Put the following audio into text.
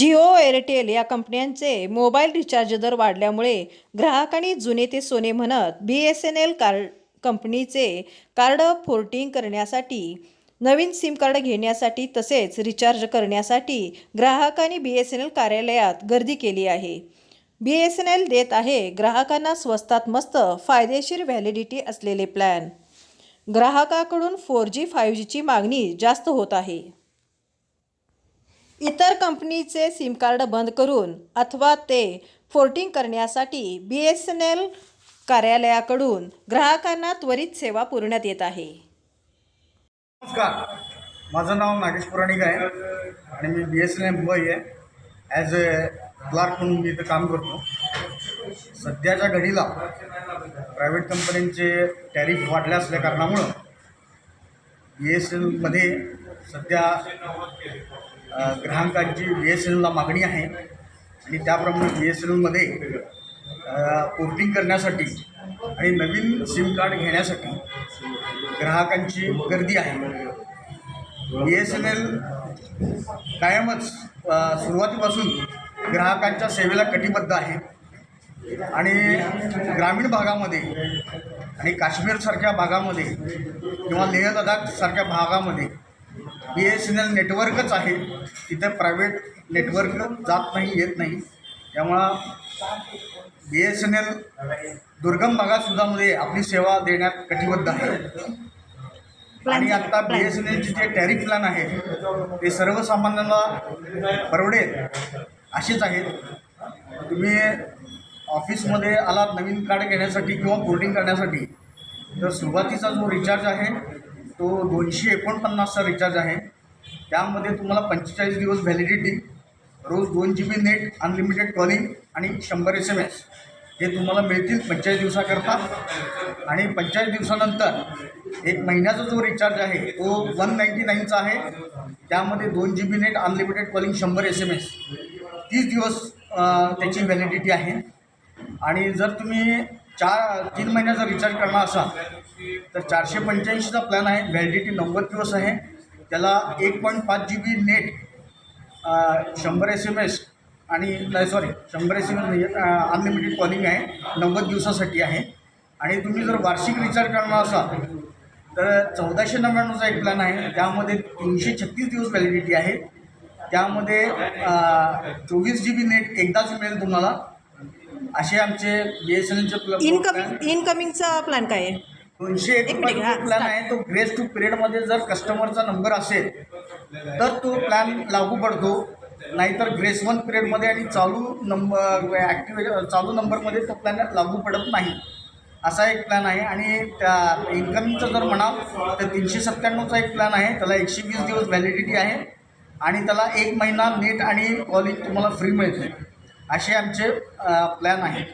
Jio Airtel या कंपन्यांचे mobile recharge दर वाढल्यामुळे ग्राहकांनी जुने ते सोने म्हणत B S N L card कंपनीचे कार्ड फोर्टिंग करण्यासाठी नवीन सिम कार्ड घेण्यासाठी तसेच रिचार्ज करण्यासाठी ग्राहकांनी बी एस एन एल कार्यालयात गर्दी केली आहे. बी एस एन एल देत आहे ग्राहकांना स्वस्तात मस्त फायदेशीर व्हॅलिडिटी असलेले प्लॅन. ग्राहकाकडून फोर जी फाईव्ह जीची मागणी जास्त होत आहे. इतर कंपनीचे सिम कार्ड बंद करून अथवा ते फोर्टिंग करण्यासाठी बी एस एन एल कार्यालयाकडून ग्राहकांना त्वरित सेवा पुरवण्यात येत आहे. नमस्कार. माझं नाव नागेश पुराणिक आहे आणि मी B S N L Mumbai आहे. ॲज अ क्लार्क म्हणून मी इथं काम करतो. सध्याच्या घडीला प्रायव्हेट कंपन्यांचे टॅरिफ वाढले असल्या कारणामुळं बी एस एन एलमध्ये सध्या ग्राहकांची बी एस एन एलला मागणी आहे. आणि त्याप्रमाणे बी एस एन एलमध्ये पोर्टिंग करण्यासाठी आणि नवीन सिम कार्ड घेण्यासाठी ग्राहकांची गर्दी आहे. बी एस एन एल कायमच सुरुवातीपासून ग्राहकांच्या सेवेला कटिबद्ध आहे. आणि ग्रामीण भागामध्ये आणि काश्मीरसारख्या भागामध्ये किंवा लेह लडाखसारख्या भागामध्ये बी एस एन एल नेटवर्कच आहे. तिथं प्रायव्हेट नेटवर्क जात नाही येत नाही. त्यामुळं बी एस एन एल दुर्गम भागातसुद्धामध्ये आपली सेवा देण्यात कटिबद्ध आहे. आणि आता बी एस एन एलचे जे टॅरिफ प्लॅन आहे ते सर्वसामान्यांना परवडेल असेच आहेत तुम्ही ऑफिसमध्ये आलात नवीन कार्ड घेण्यासाठी किंवा पोर्टिंग करण्यासाठी तर सुरुवातीचा जो रिचार्ज आहे तो दोनशे एकोणपन्नासचा रिचार्ज आहे. त्यामध्ये तुम्हाला पंचेचाळीस दिवस व्हॅलिडिटी रोज दोन G B net unlimited calling आणि शंभर एस एम एस हे तुम्हाला मिळतील पंचेचाळीस दिवसाकरता. आणि पंचेचाळीस दिवसानंतर एक महिन्याचा जो रिचार्ज आहे तो वन नाईंटी नाईनचा आहे. त्यामध्ये दोन G B net unlimited calling शंभर एस एम एस तीस दिवस त्याची व्हॅलिडिटी आहे. आणि जर तुम्ही चार तीन महिन्याचा रिचार्ज करणार असाल तर चारशे पंच्याऐंशीचा प्लॅन आहे. व्हॅलिडिटी नव्वद दिवस आहे. त्याला एक पॉईंट पाच जी बी नेट शंभर एस एम एस आणि नाही सॉरी शंभर एस एम एस म्हणजे अनलिमिटेड कॉलिंग आहे. नव्वद दिवसासाठी आहे. आणि तुम्ही जर वार्षिक रिचार्ज करणार असाल तर चौदाशे नव्याण्णवचा एक प्लॅन आहे. त्यामध्ये तीनशे छत्तीस दिवस व्हॅलिडिटी आहे. त्यामध्ये चोवीस जी बी नेट एकदाच मिळेल तुम्हाला. असे आमचे बी एस एन एलचे प्लॅन इनकमिंग इनकमिंगचा प्लॅन काय आहे? दोनशे एक मिनिट, हा, प्लॅन आहे तो ग्रेस टू पिरियडमध्ये जर कस्टमरचा नंबर असेल तर तो प्लॅन लागू पडतो. नाहीतर ग्रेस वन पिरियडमध्ये आणि चालू नंबर ॲक्टिवेट चालू नंबरमध्ये तो प्लॅन लागू पडत नाही. असा एक प्लॅन आहे. आणि त्या इन्कमिंगचा जर म्हणाल तर तीनशे सत्त्याण्णवचा एक प्लॅन आहे. त्याला एकशे वीस दिवस व्हॅलिडिटी आहे. आणि त्याला एक महिना नेट आणि कॉलिंग तुम्हाला फ्री मिळते असे आमचे प्लॅन आहेत.